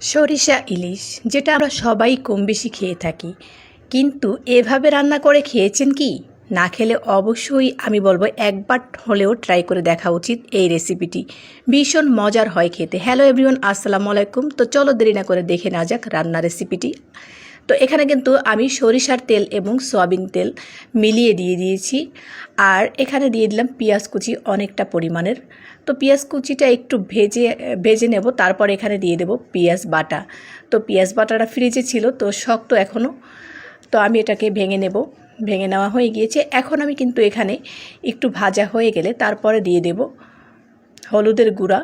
সরিষা ইলিশ, যেটা আমরা সবাই কম বেশি খেয়ে থাকি। কিন্তু এভাবে রান্না করে খেয়েছেন কি? না খেলে অবশ্যই আমি বলব একবার হলেও ট্রাই করে দেখা উচিত এই রেসিপিটি ভীষণ মজার হয় খেতে। হ্যালো এভরিওয়ান আসসালামু আলাইকুম। তো চলো দেরি না করে দেখে না যাক রান্না রেসিপিটি তো এখানে কিন্তু আমি সরিষার তেল এবং সয়াবিন তেল মিলিয়ে দিয়ে দিয়েছি। আর এখানে দিয়ে দিলাম পেঁয়াজ কুচি অনেকটা পরিমাণের। তো পেঁয়াজ কুচিটা একটু ভেজে ভেজে নেব, তারপর এখানে দিয়ে দেব পেঁয়াজ বাটা। তো পেঁয়াজ বাটাটা ফ্রিজে ছিল, তো শক্ত এখনও তো আমি এটাকে ভেঙে নেব। ভেঙে নেওয়া হয়ে গিয়েছে। এখন আমি কিন্তু এখানে একটু ভাজা হয়ে গেলে তারপরে দিয়ে দেব হলুদের গুঁড়া।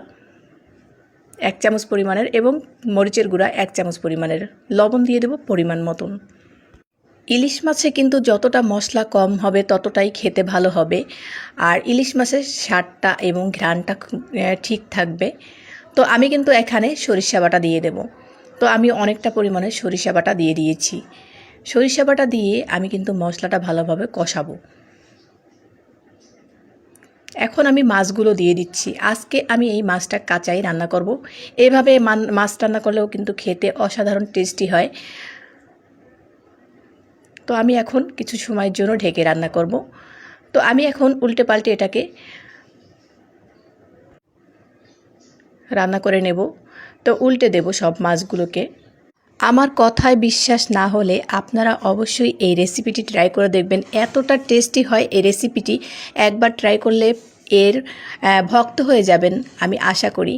এক চামচ পরিমাণের এবং মরিচের গুঁড়া এক চামচ পরিমাণের। লবণ দিয়ে দেব পরিমাণ মতন। ইলিশ মাছে কিন্তু যতটা মশলা কম হবে, ততটাই খেতে ভালো হবে। আর ইলিশ মাছের স্বাদটা এবং ঘ্রাণটা ঠিক থাকবে। তো আমি কিন্তু এখানে সরিষা বাটা দিয়ে দেব। তো আমি অনেকটা পরিমাণে সরিষা বাটা দিয়ে দিয়েছি। সরিষা বাটা দিয়ে আমি কিন্তু মশলাটা ভালোভাবে কষাবো। এখন আমি মাছগুলো দিয়ে দিচ্ছি। আজকে আমি এই মাছটা কাঁচাই রান্না করব। এভাবে মাছ রান্না করলেও কিন্তু খেতে অসাধারণ টেস্টি হয়। তো আমি এখন কিছু সময়ের জন্য ঢেকে রান্না করব। তো আমি এখন উল্টে পাল্টে এটাকে রান্না করে নেব। তো উল্টে দেব সব মাছগুলোকে। আমার কথায় বিশ্বাস না হলে আপনারা অবশ্যই এই রেসিপিটি ট্রাই করে দেখবেন। এতটা টেস্টি হয় এই রেসিপিটি। একবার ট্রাই করলে এর ভক্ত হয়ে যাবেন, আমি আশা করি।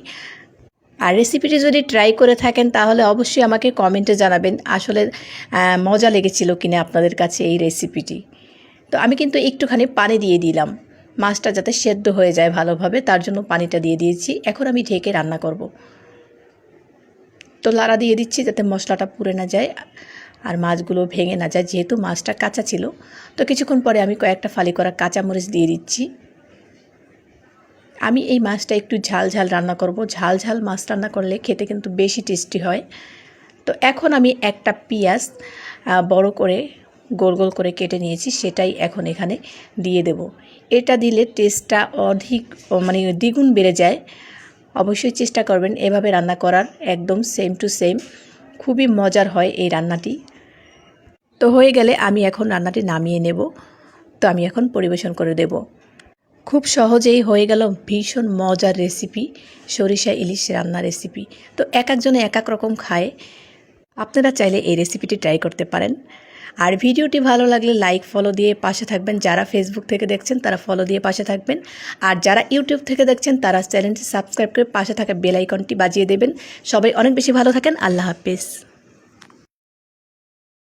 আর রেসিপিটি যদি ট্রাই করে থাকেন, তাহলে অবশ্যই আমাকে কমেন্টে জানাবেন, আসলে মজা লেগেছিল কিনা আপনাদের কাছে এই রেসিপিটি তো আমি কিন্তু একটুখানি পানি দিয়ে দিলাম। মাছটা যাতে সেদ্ধ হয়ে যায় ভালোভাবে, তার জন্য পানিটা দিয়ে দিয়েছি। এখন আমি ঢেকে রান্না করব। তো লাড়া দিয়ে দিচ্ছি যাতে মশলাটা পুড়ে না যায়, আর মাছগুলো ভেঙে না যায়, যেহেতু মাছটা কাঁচা ছিল। তো কিছুক্ষণ পরে আমি কয়েকটা ফালি করা কাঁচামরিচ দিয়ে দিচ্ছি। আমি এই মাছটা একটু ঝাল ঝাল রান্না করব। ঝাল ঝাল মাছ রান্না করলে খেতে কিন্তু বেশি টেস্টি হয়। তো এখন আমি একটা পেঁয়াজ বড় করে গোল গোল করে কেটে নিয়েছি, সেটাই এখন এখানে দিয়ে দেব। এটা দিলে টেস্টটা অধিক মানে দ্বিগুণ বেড়ে যায়। অবশ্যই চেষ্টা করবেন এভাবে রান্না করার, একদম সেম টু সেম খুবই মজার হয় এই রান্নাটি। তো হয়ে গেলে আমি এখন রান্নাটি নামিয়ে নেব। তো আমি এখন পরিবেশন করে দেব। খুব সহজেই হয়ে গেল ভীষণ মজার রেসিপি সরিষা ইলিশ রান্না রেসিপি তো এক একজনে এক এক রকম খায়। আপনারা চাইলে এই রেসিপিটি ট্রাই করতে পারেন। আর ভিডিওটি ভালো লাগলে লাইক ফলো দিয়ে পাশে থাকবেন। যারা ফেসবুক থেকে দেখছেন, তারা ফলো দিয়ে পাশে থাকবেন। আর যারা ইউটিউব থেকে দেখছেন, তারা চ্যানেলটি সাবস্ক্রাইব করে পাশে থাকা বেল আইকনটি বাজিয়ে দেবেন। সবাই অনেক বেশি ভালো থাকেন। আল্লাহ হাফেজ।